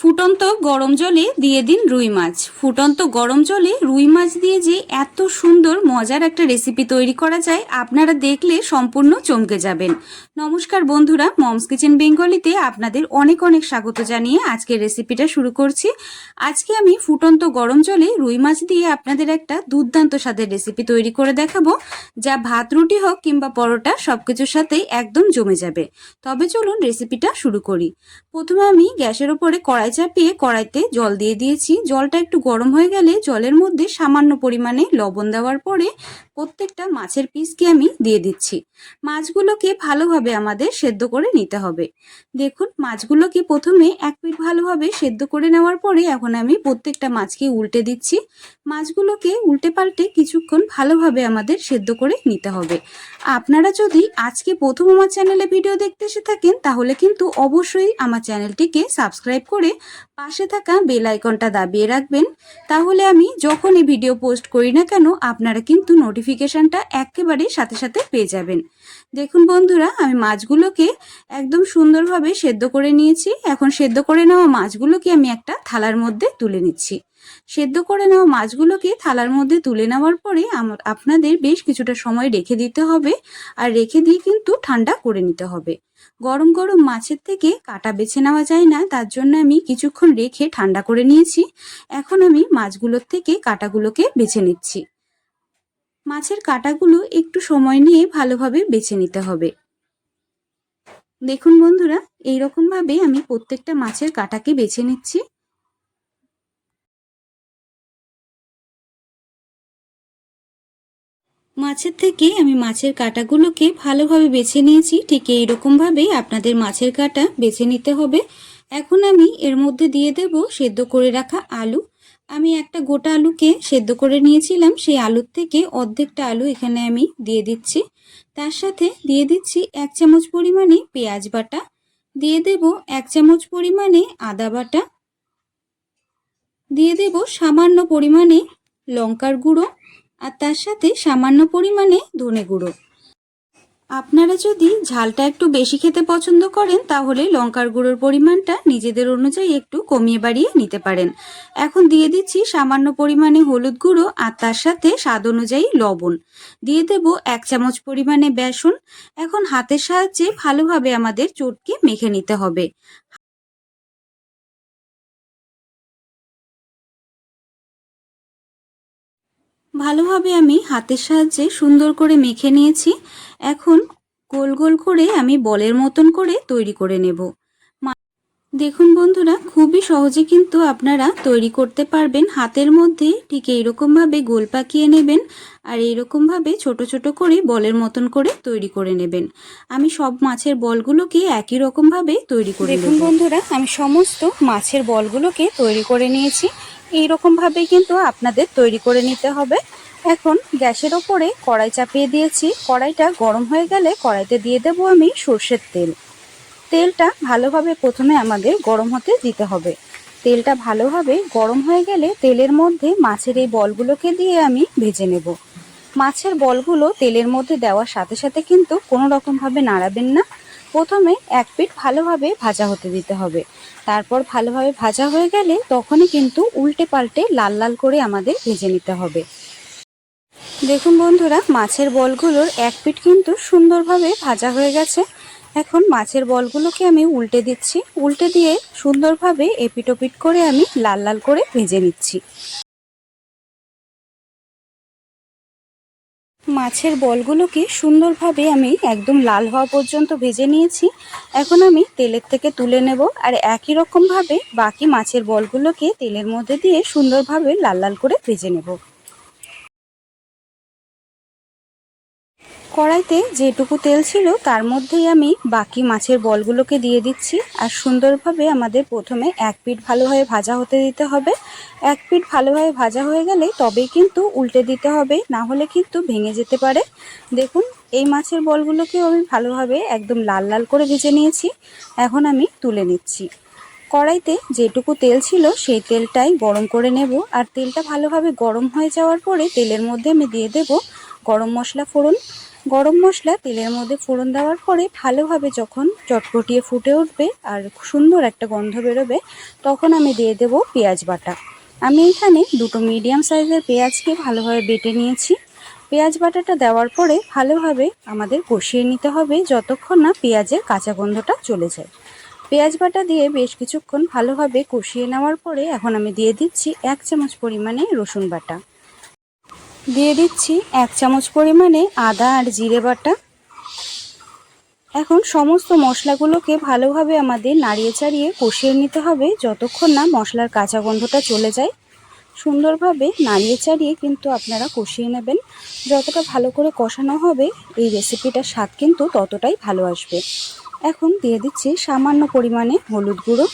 ফুটন্ত গরম জলে দিয়ে দিন রুই মাছ। ফুটন্ত গরম জলে রুই মাছ দিয়ে যে এত সুন্দর, মজার একটা রেসিপি তৈরি করা যায়, আপনারা দেখলে সম্পূর্ণ চমকে যাবেন। নমস্কার বন্ধুরা, মমস কিচেন বেঙ্গলিতে আপনাদের অনেক অনেক স্বাগত জানিয়ে আজকের রেসিপিটা শুরু করছি। আজকে আমি ফুটন্ত গরম জলে রুই মাছ দিয়ে আপনাদের একটা দুর্দান্ত স্বাদের রেসিপি তৈরি করে দেখাবো, যা ভাত, রুটি হোক কিংবা পরোটা, সবকিছুর সাথেই একদম জমে যাবে। তবে চলুন রেসিপিটা শুরু করি। প্রথমে আমি গ্যাসের ওপরে কড়াই চাপিয়ে কড়াইতে জল দিয়ে দিয়েছি। জলটা একটু গরম হয়ে গেলে জলের মধ্যে সামান্য পরিমাণে লবণ দেওয়ার পরে প্রত্যেকটা মাছের পিসকে আমি দিয়ে দিচ্ছি। মাছগুলোকে ভালোভাবে আমাদের সেদ্ধ করে নিতে হবে। দেখুন, মাছগুলোকে প্রথমে এক পিঠ ভালোভাবে সেদ্ধ করে নেওয়ার পরে এখন আমি প্রত্যেকটা মাছকে উল্টে দিচ্ছি। মাছগুলোকে উল্টে পাল্টে কিছুক্ষণ ভালোভাবে আমাদের সেদ্ধ করে নিতে হবে। আপনারা যদি আজকে প্রথম আমার চ্যানেলে ভিডিও দেখতে এসে থাকেন, তাহলে কিন্তু অবশ্যই আমার চ্যানেলটিকে সাবস্ক্রাইব করে পাশে থাকা বেল আইকনটা দাবিয়ে রাখবেন। তাহলে আমি যখনই ভিডিও পোস্ট করি না কেন, আপনারা কিন্তু নোটিফিকেশানটা একেবারে সাথে সাথে পেয়ে যাবেন। দেখুন বন্ধুরা, আমি মাছগুলোকে একদম সুন্দরভাবে সেদ্ধ করে নিয়েছি। এখন সেদ্ধ করে নেওয়া মাছগুলোকে আমি একটা থালার মধ্যে তুলে নিচ্ছি। সেদ্ধ করে নেওয়া মাছগুলোকে থালার মধ্যে তুলে নেওয়ার পরে আপনাদের বেশ কিছুটা সময় রেখে দিতে হবে। আর রেখে দিয়ে কিন্তু ঠান্ডা করে নিতে হবে। গরম গরম মাছের থেকে কাটা বেছে নেওয়া যায় না, তার জন্য আমি কিছুক্ষণ রেখে ঠান্ডা করে নিয়েছি। এখন আমি মাছগুলোর থেকে কাটাগুলোকে বেছে নিচ্ছি। মাছের কাটাগুলো একটু সময় নিয়ে ভালোভাবে বেছে নিতে হবে। দেখুন বন্ধুরা এইরকম ভাবে আমি প্রত্যেকটা মাছের কাটাকে বেছে নিচ্ছি। মাছের থেকে আমি মাছের কাটাগুলোকে ভালোভাবে বেছে নিয়েছি। ঠিক এইরকমভাবেই আপনাদের মাছের কাটা বেছে নিতে হবে। এখন আমি এর মধ্যে দিয়ে দেব সেদ্ধ করে রাখা আলু। আমি একটা গোটা আলুকে সেদ্ধ করে নিয়েছিলাম। সেই আলুর থেকে অর্ধেকটা আলু এখানে আমি দিয়ে দিচ্ছি। তার সাথে দিয়ে দিচ্ছি এক চামচ পরিমাণে পেঁয়াজ বাটা। দিয়ে দেব এক চামচ পরিমাণে আদা বাটা। দিয়ে দেব সামান্য পরিমাণে লঙ্কার গুঁড়ো। আর তার সাথে সামান্য পরিমাণে ধনে গুঁড়ো। আপনারা যদি ঝালটা একটু বেশি খেতে পছন্দ করেন, তাহলে লঙ্কার গুঁড়োর পরিমাণটা নিজেদের অনুযায়ী একটু কমিয়ে বাড়িয়ে নিতে পারেন। এখন দিয়ে দিচ্ছি সামান্য পরিমাণে হলুদ গুঁড়ো আর তার সাথে স্বাদ অনুযায়ী লবণ। দিয়ে দেব এক চামচ পরিমাণে বেসন। এখন হাতের সাহায্যে ভালোভাবে আমাদের চটকে মেখে নিতে হবে। ভালোভাবে আমি হাতের সাহায্যে সুন্দর করে মেখে নিয়েছি। এখন গোল গোল করে আমি বলের মতন করে তৈরি করে নেব। দেখুন বন্ধুরা খুবই সহজে কিন্তু আপনারা তৈরি করতে পারবেন। হাতের মধ্যে ঠিক এইরকমভাবে গোল পাকিয়ে নেবেন আর এইরকমভাবে ছোট ছোট করে বলের মতন করে তৈরি করে নেবেন। আমি সব মাছের বলগুলোকে একই রকমভাবে তৈরি করে দেখুন বন্ধুরা আমি সমস্ত মাছের বলগুলোকে তৈরি করে নিয়েছি। এইরকমভাবেই কিন্তু আপনাদের তৈরি করে নিতে হবে। এখন গ্যাসের ওপরে কড়াই চাপিয়ে দিয়েছি। কড়াইটা গরম হয়ে গেলে কড়াইতে দিয়ে দেবো আমি সর্ষের তেল। তেলটা ভালোভাবে প্রথমে আমাদের গরম হতে দিতে হবে। তেলটা ভালোভাবে গরম হয়ে গেলে তেলের মধ্যে মাছের এই বলগুলোকে দিয়ে আমি ভেজে নেব। মাছের বলগুলো তেলের মধ্যে দেওয়ার সাথে সাথে কিন্তু কোনো রকমভাবে নাড়াবেন না। প্রথমে এক পিঠ ভালোভাবে ভাজা হতে দিতে হবে। তারপর ভালোভাবে ভাজা হয়ে গেলে তখনই কিন্তু উল্টে পাল্টে লাল লাল করে আমাদের ভেজে নিতে হবে। দেখুন বন্ধুরা, মাছের বলগুলোর এক পিঠ কিন্তু সুন্দরভাবে ভাজা হয়ে গেছে। এখন মাছের বলগুলোকে আমি উল্টে দিচ্ছি। উল্টে দিয়ে সুন্দরভাবে এপিটোপিট করে আমি লাল লাল করে ভেজে নিচ্ছি। মাছের বলগুলোকে সুন্দরভাবে আমি একদম লাল হওয়া পর্যন্ত ভেজে নিয়েছি। এখন আমি তেলের থেকে তুলে নেব আর একই রকমভাবে বাকি মাছের বলগুলোকে তেলের মধ্যে দিয়ে সুন্দরভাবে লাল লাল করে ভেজে নেব। কড়াইতে যেটুকু তেল ছিল, তার মধ্যেই আমি বাকি মাছের বলগুলোকে দিয়ে দিচ্ছি। আর সুন্দরভাবে আমাদের প্রথমে এক পিঠ ভালোভাবে ভাজা হতে দিতে হবে। এক পিঠ ভালোভাবে ভাজা হয়ে গেলে তবেই কিন্তু উল্টে দিতে হবে, না হলে কিন্তু ভেঙে যেতে পারে। দেখুন, এই মাছের বলগুলোকেও আমি ভালোভাবে একদম লাল লাল করে ভেজে নিয়েছি। এখন আমি তুলে নিচ্ছি। কড়াইতে যেটুকু তেল ছিল, সেই তেলটাই গরম করে নেব। আর তেলটা ভালোভাবে গরম হয়ে যাওয়ার পরে তেলের মধ্যে আমি দিয়ে দেব গরম মশলা ফোড়ন। গরম মশলা তেলের মধ্যে ফোড়ন দেওয়ার পরে ভালোভাবে যখন চটপটিয়ে ফুটে উঠবে আর সুন্দর একটা গন্ধ বেরোবে, তখন আমি দিয়ে দেব পেঁয়াজ বাটা। আমি এখানে দুটো মিডিয়াম সাইজের পেঁয়াজকে ভালোভাবে বেটে নিয়েছি। পেঁয়াজ বাটাটা দেওয়ার পরে ভালোভাবে আমাদের কষিয়ে নিতে হবে যতক্ষণ না পেঁয়াজের কাঁচা গন্ধটা চলে যায়। পেঁয়াজ বাটা দিয়ে বেশ কিছুক্ষণ ভালোভাবে কষিয়ে নেওয়ার পরে এখন আমি দিয়ে দিচ্ছি এক চামচ পরিমাণে রসুন বাটা। দিয়ে দিচ্ছি এক চামচ পরিমাণে আদা আর জিরে বাটা। এখন সমস্ত মশলাগুলোকে ভালোভাবে আমাদের নাড়িয়ে চাড়িয়ে কষিয়ে নিতে হবে যতক্ষণ না মশলার কাঁচা গন্ধটা চলে যায়। সুন্দরভাবে নাড়িয়ে চাড়িয়ে কিন্তু আপনারা কষিয়ে নেবেন। যতটা ভালো করে কষানো হবে, এই রেসিপিটার স্বাদ কিন্তু ততটাই ভালো আসবে। এখন দিয়ে দিচ্ছি সামান্য পরিমাণে হলুদ গুঁড়ো।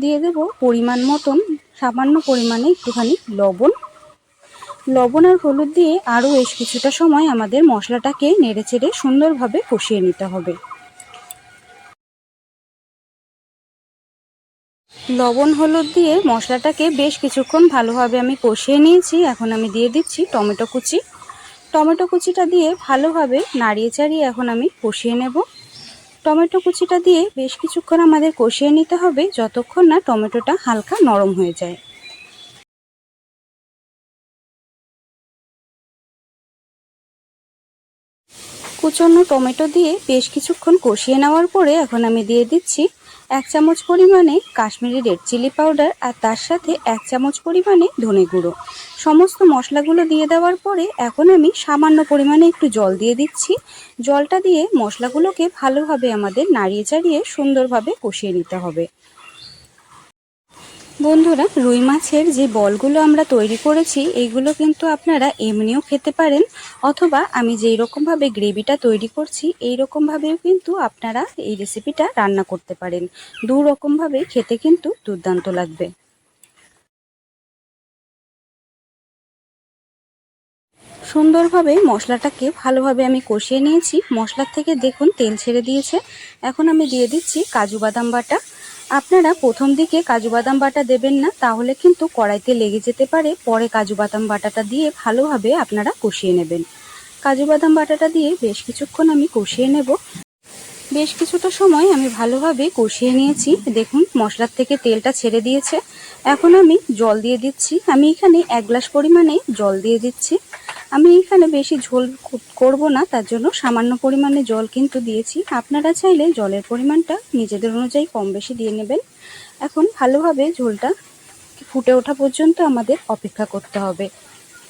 দিয়ে দেব পরিমাণ মতন সামান্য পরিমাণে একটুখানি লবণ। লবণ আর হলুদ দিয়ে আরও বেশ কিছুটা সময় আমাদের মশলাটাকে নেড়ে চেড়ে সুন্দরভাবে কষিয়ে নিতে হবে। লবণ, হলুদ দিয়ে মশলাটাকে বেশ কিছুক্ষণ ভালোভাবে আমি কষিয়ে নিয়েছি। এখন আমি দিয়ে দিচ্ছি টমেটো কুচি। টমেটো কুচিটা দিয়ে ভালোভাবে নাড়িয়ে চাড়িয়ে এখন আমি কষিয়ে নেব। টমেটো কুচিটা দিয়ে বেশ কিছুক্ষণ আমাদের কষিয়ে নিতে হবে, যতক্ষণ না টমেটোটা হালকা নরম হয়ে যায়। কুচন্ন টমেটো দিয়ে বেশ কিছুক্ষণ কষিয়ে নেওয়ার পরে এখন আমি দিয়ে দিচ্ছি এক চামচ পরিমাণে কাশ্মীরি রেড চিলি পাউডার আর তার সাথে এক চামচ পরিমাণে ধনে গুঁড়ো। সমস্ত মশলাগুলো দিয়ে দেওয়ার পরে এখন আমি সামান্য পরিমাণে একটু জল দিয়ে দিচ্ছি। জলটা দিয়ে মশলাগুলোকে ভালোভাবে আমাদের নাড়িয়ে চাড়িয়ে সুন্দরভাবে কষিয়ে নিতে হবে। বন্ধুরা, রুই মাছের যে বলগুলো আমরা তৈরি করেছি এইগুলো কিন্তু আপনারা এমনিও খেতে পারেন, অথবা আমি যেই রকমভাবে গ্রেভিটা তৈরি করছি, এই রকমভাবেও কিন্তু আপনারা এই রেসিপিটা রান্না করতে পারেন। দু রকমভাবে খেতে কিন্তু দুর্দান্ত লাগবে। সুন্দরভাবে মশলাটাকে ভালোভাবে আমি কষিয়ে নিয়েছি। মশলার থেকে দেখুন, তেল ছেড়ে দিয়েছে। এখন আমি দিয়ে দিচ্ছি কাজু বাদাম বাটা। আপনারা প্রথম দিকে কাজু বাদাম বাটা দেবেন না, তাহলে কিন্তু কড়াইতে লেগে যেতে পারে। পরে কাজু বাদাম বাটাটা দিয়ে ভালোভাবে আপনারা কষিয়ে নেবেন। কাজু বাদাম বাটাটা দিয়ে বেশ কিছুক্ষণ আমি কষিয়ে নেব। বেশ কিছুটা সময় আমি ভালোভাবে কষিয়ে নিয়েছি। দেখুন, মশলার থেকে তেলটা ছেড়ে দিয়েছে। এখন আমি জল দিয়ে দিচ্ছি। আমি এখানে এক গ্লাস পরিমাণে জল দিয়ে দিচ্ছি। আমি এখানে বেশি ঝোল করব না, তার জন্য সামান্য পরিমাণে জল কিন্তু দিয়েছি। আপনারা চাইলে জলের পরিমাণটা নিজেদের অনুযায়ী কম বেশি দিয়ে নেবেন। এখন ভালোভাবে ঝোলটা ফুটে ওঠা পর্যন্ত আমাদের অপেক্ষা করতে হবে।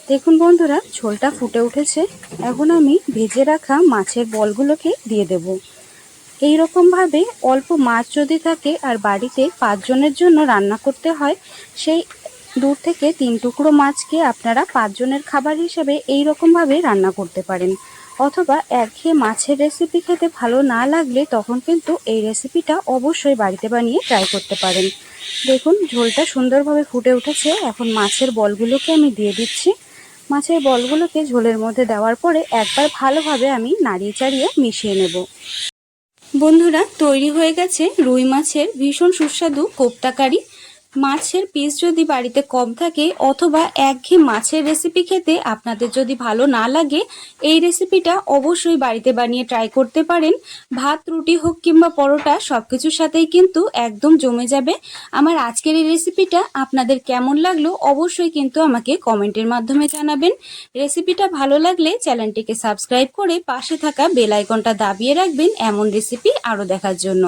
দেখুন বন্ধুরা, ঝোলটা ফুটে উঠেছে। এখন আমি ভেজে রাখা মাছের বলগুলোকে দিয়ে দেব। এই রকমভাবে অল্প মাছ যদি থাকে আর বাড়িতে পাঁচজনের জন্য রান্না করতে হয়, সেই দূর থেকে তিন টুকরো মাছকে আপনারা পাঁচজনের খাবার হিসেবে এই রকমভাবে রান্না করতে পারেন। অথবা একঘেয়ে মাছের রেসিপি খেতে ভালো না লাগলে তখন কিন্তু এই রেসিপিটা অবশ্যই বাড়িতে বানিয়ে ট্রাই করতে পারেন। দেখুন, ঝোলটা সুন্দরভাবে ফুটে উঠেছে। এখন মাছের বলগুলোকে আমি দিয়ে দিচ্ছি। মাছের বলগুলোকে ঝোলের মধ্যে দেওয়ার পরে একবার ভালোভাবে আমি নাড়িয়ে চাড়িয়ে মিশিয়ে নেব। বন্ধুরা, তৈরি হয়ে গেছে রুই মাছের ভীষণ সুস্বাদু কোপ্তাকারি। মাছের পিস যদি বাড়িতে কম থাকে অথবা একঘেয়ে মাছের রেসিপি খেতে আপনাদের যদি ভালো না লাগে, এই রেসিপিটা অবশ্যই বাড়িতে বানিয়ে ট্রাই করতে পারেন। ভাত, রুটি হোক কিংবা পরোটা সব কিছুর সাথেই কিন্তু একদম জমে যাবে। আমার আজকের এই রেসিপিটা আপনাদের কেমন লাগল অবশ্যই কিন্তু আমাকে কমেন্টের মাধ্যমে জানাবেন। রেসিপিটা ভালো লাগলে চ্যানেলটিকে সাবস্ক্রাইব করে পাশে থাকা বেল আইকনটা দাবিয়ে রাখবেন এমন রেসিপি আরও দেখার জন্য।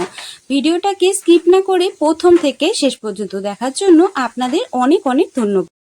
ভিডিওটাকে স্কিপ না করে প্রথম থেকে শেষ পর্যন্ত দেখা দেখার জন্য আপনাদের অনেক অনেক ধন্যবাদ।